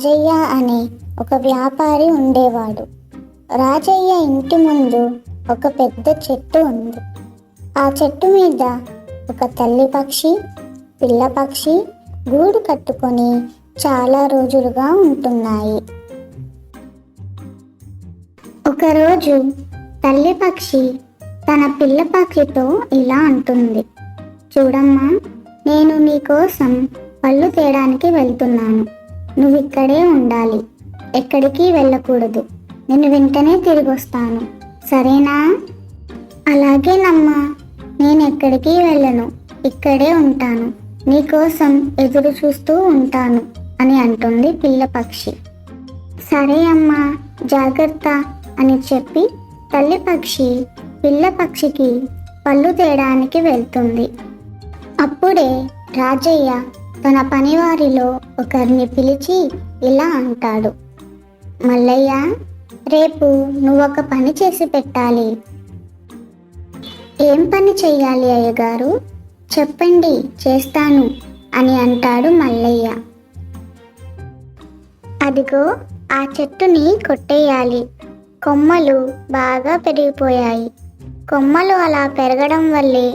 రాజయ్య అనే ఒక వ్యాపారి ఉండేవాడు. రాజయ్య ఇంటి ముందు ఒక పెద్ద చెట్టు ఉంది. ఆ చెట్టు మీద ఒక తల్లి పక్షి పిల్ల పక్షి గూడు కట్టుకొని చాలా రోజులుగా ఉంటున్నాయి. ఒకరోజు తల్లి పక్షి తన పిల్ల పక్షితో ఇలా అంటుంది. చూడమ్మా నేను నీకోసం పళ్ళు తేయడానికి వెళ్తున్నాను. నువ్విక్కడే ఉండాలి. ఎక్కడికి వెళ్ళకూడదు. నేను వెంటనే తిరిగి వస్తాను సరేనా అలాగేనమ్మా నేను ఎక్కడికి వెళ్ళను. ఇక్కడే ఉంటాను. నీకోసం ఎదురు చూస్తూ ఉంటాను అని అంటుంది పిల్ల పక్షి. సరే అమ్మా జాగ్రత్త అని చెప్పి తల్లి పక్షి పిల్ల పక్షికి పళ్ళు తేయడానికి వెళ్తుంది. అప్పుడే రాజయ్య తన పనివారిలో ఒకరిని పిలిచి ఇలా అంటాడు. మల్లయ్య రేపు నువ్వొక పని చేసి పెట్టాలి. ఏం పని చెయ్యాలి అయ్యగారు? చెప్పండి చేస్తాను అని అంటాడు మల్లయ్య. అదిగో ఆ చెట్టుని కొట్టేయాలి. కొమ్మలు బాగా పెరిగిపోయాయి. కొమ్మలు అలా పెరగడం వల్లే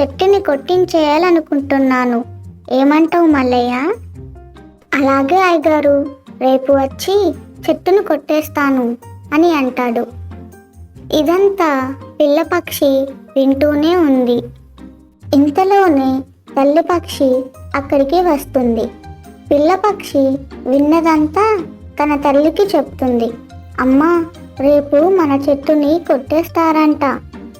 చెట్టుని కొట్టించేయాలనుకుంటున్నాను. ఏమంటావు మల్లయ్య? అలాగే అయ్యగారు రేపు వచ్చి చెట్టును కొట్టేస్తాను అని అంటాడు. ఇదంతా పిల్లపక్షి వింటూనే ఉంది. ఇంతలోనే తల్లి పక్షి అక్కడికి వస్తుంది. పిల్లపక్షి విన్నదంతా తన తల్లికి చెప్తుంది. అమ్మా రేపు మన చెట్టుని కొట్టేస్తారంట.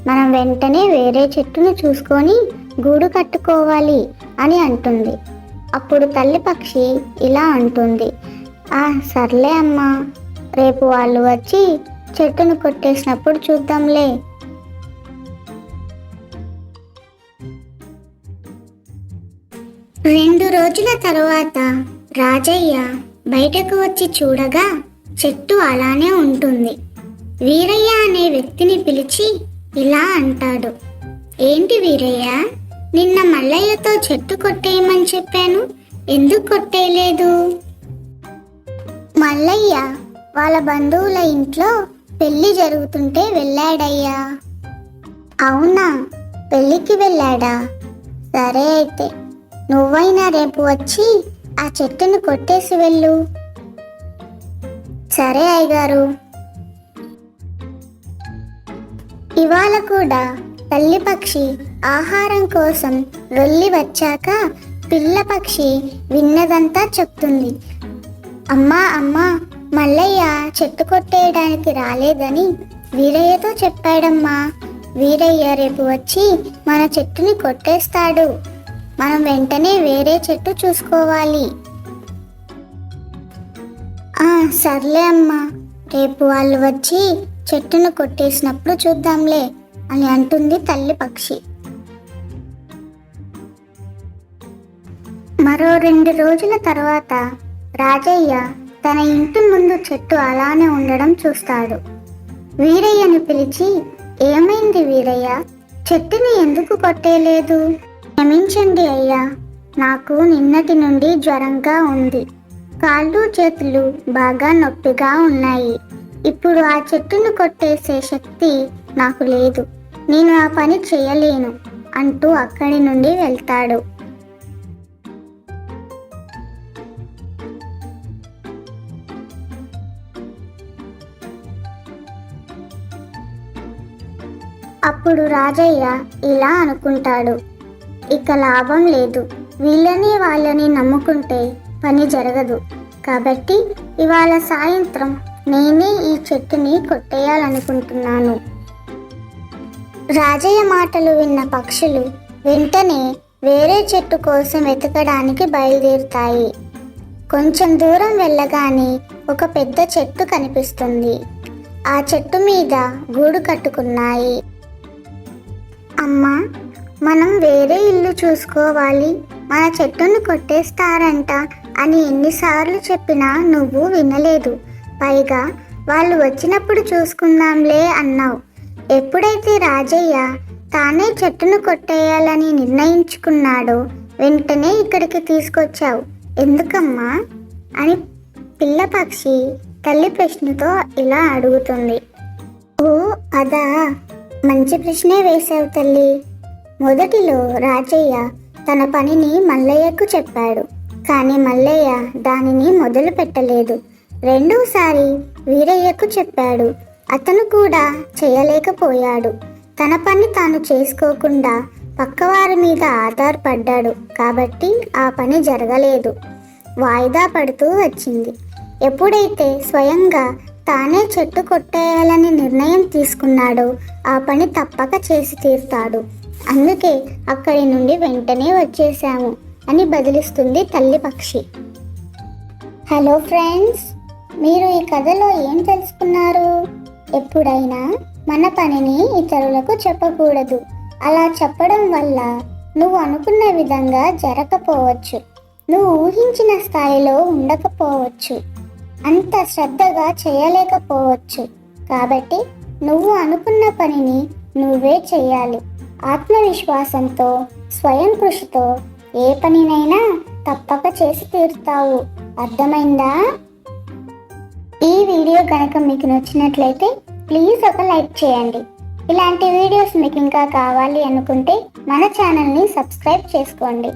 మనం వెంటనే వేరే చెట్టును చూసుకొని గూడు కట్టుకోవాలి అని అంటుంది. అప్పుడు తల్లి పక్షి ఇలా అంటుంది. ఆ సర్లే అమ్మా రేపు వాళ్ళు వచ్చి చెట్టును కొట్టేసినప్పుడు చూద్దాంలే. రెండు రోజుల తరువాత రాజయ్య బయటకు వచ్చి చూడగా చెట్టు అలానే ఉంటుంది. వీరయ్య అనే వ్యక్తిని పిలిచి ఇలా అంటాడు. ఏంటి వీరయ్య? నిన్న మల్లయ్యతో చెట్టు కొట్టేయమని చెప్పాను. ఎందుకు కొట్టేయలేదు? మల్లయ్య వాళ్ళ బంధువుల ఇంట్లో పెళ్ళి జరుగుతుంటే వెళ్ళాడయ్యా. అవునా? పెళ్ళికి వెళ్ళాడా? సరే అయితే నువ్వైనా రేపు వచ్చి ఆ చెట్టును కొట్టేసి వెళ్ళు. సరే అయ్యగారు. ఇవాళ కూడా తల్లి పక్షి ఆహారం కోసం వెళ్ళి వచ్చాక పిల్ల పక్షి విన్నదంతా చెప్తుంది. అమ్మా అమ్మా మల్లయ్య చెట్టు కొట్టేయడానికి రాలేదని వీరయ్యతో చెప్పాడమ్మా. వీరయ్య రేపు వచ్చి మన చెట్టుని కొట్టేస్తాడు. మనం వెంటనే వేరే చెట్టు చూసుకోవాలి. ఆ సర్లే అమ్మా. రేపు వాళ్ళు వచ్చి చెట్టును కొట్టేసినప్పుడు చూద్దాంలే. అని అంటుంది తల్లి పక్షి. మరో రెండు రోజుల తర్వాత రాజయ్య తన ఇంటి ముందు చెట్టు అలానే ఉండడం చూస్తాడు. వీరయ్యను పిలిచి ఏమైంది వీరయ్య? చెట్టుని ఎందుకు కొట్టేలేదు? క్షమించండి అయ్యా నాకు నిన్నటి నుండి జ్వరంగా ఉంది. కాళ్ళు చేతులు బాగా నొప్పిగా ఉన్నాయి. ఇప్పుడు ఆ చెట్టును కొట్టేసే శక్తి నాకు లేదు. నేను ఆ పని చేయలేను అంటూ అక్కడి నుండి వెళ్తాడు. అప్పుడు రాజయ్య ఇలా అనుకుంటాడు ఇక లాభం లేదు. వీళ్ళని వాళ్ళని నమ్ముకుంటే పని జరగదు. కాబట్టి ఇవాళ సాయంత్రం నేనే ఈ చెట్టుని కొట్టేయాలనుకుంటున్నాను. రాజయ్య మాటలు విన్న పక్షులు వెంటనే వేరే చెట్టు కోసం వెతకడానికి బయలుదేరుతాయి. కొంచెం దూరం వెళ్ళగానే ఒక పెద్ద చెట్టు కనిపిస్తుంది. ఆ చెట్టు మీద గూడు కట్టుకున్నాయి. అమ్మా మనం వేరే ఇల్లు చూసుకోవాలి. మన చెట్టును కొట్టేస్తారంట అని ఎన్నిసార్లు చెప్పినా నువ్వు వినలేదు. పైగా వాళ్ళు వచ్చినప్పుడు చూసుకుందాంలే అన్నావు. ఎప్పుడైతే రాజయ్య తానే చెట్టును కొట్టేయాలని నిర్ణయించుకున్నాడో వెంటనే ఇక్కడికి తీసుకొచ్చావు. ఎందుకమ్మా? అని పిల్ల పక్షి తల్లి ప్రశ్నతో ఇలా అడుగుతుంది. ఓ అదా? మంచి ప్రశ్నే వేశావు తల్లి. మొదటిలో రాజయ్య తన పనిని మల్లయ్యకు చెప్పాడు. కానీ మల్లయ్య దానిని మొదలు పెట్టలేదు రెండోసారి వీరయ్యకు చెప్పాడు. అతను కూడా చేయలేకపోయాడు. తన పని తాను చేసుకోకుండా పక్కవారి మీద ఆధారపడ్డాడు కాబట్టి ఆ పని జరగలేదు. వాయిదా పడుతూ వచ్చింది. ఎప్పుడైతే స్వయంగా తానే చెట్టు కొట్టేయాలని నిర్ణయం తీసుకున్నాడో ఆ పని తప్పక చేసి తీరుతాడు. అందుకే అక్కడి నుండి వెంటనే వచ్చేసాము అని బదిలిస్తుంది తల్లి పక్షి. హలో ఫ్రెండ్స్ మీరు ఈ కథలో ఏం తెలుసుకున్నారు? ఎప్పుడైనా మన పనిని ఇతరులకు చెప్పకూడదు. అలా చెప్పడం వల్ల నువ్వు అనుకున్న విధంగా జరగకపోవచ్చు. నువ్వు ఊహించిన స్థాయిలో ఉండకపోవచ్చు. అంత శ్రద్ధగా చేయలేకపోవచ్చు. కాబట్టి నువ్వు అనుకున్న పనిని నువ్వే చేయాలి. ఆత్మవిశ్వాసంతో స్వయం కృషితో ఏ పనినైనా తప్పక చేసి తీరుతావు. అర్థమైందా? ఈ వీడియో కనుక మీకు నచ్చినట్లయితే ప్లీజ్ ఒక లైక్ చేయండి. ఇలాంటి వీడియోస్ మీకు ఇంకా కావాలి అనుకుంటే మన ఛానల్ని సబ్స్క్రైబ్ చేసుకోండి.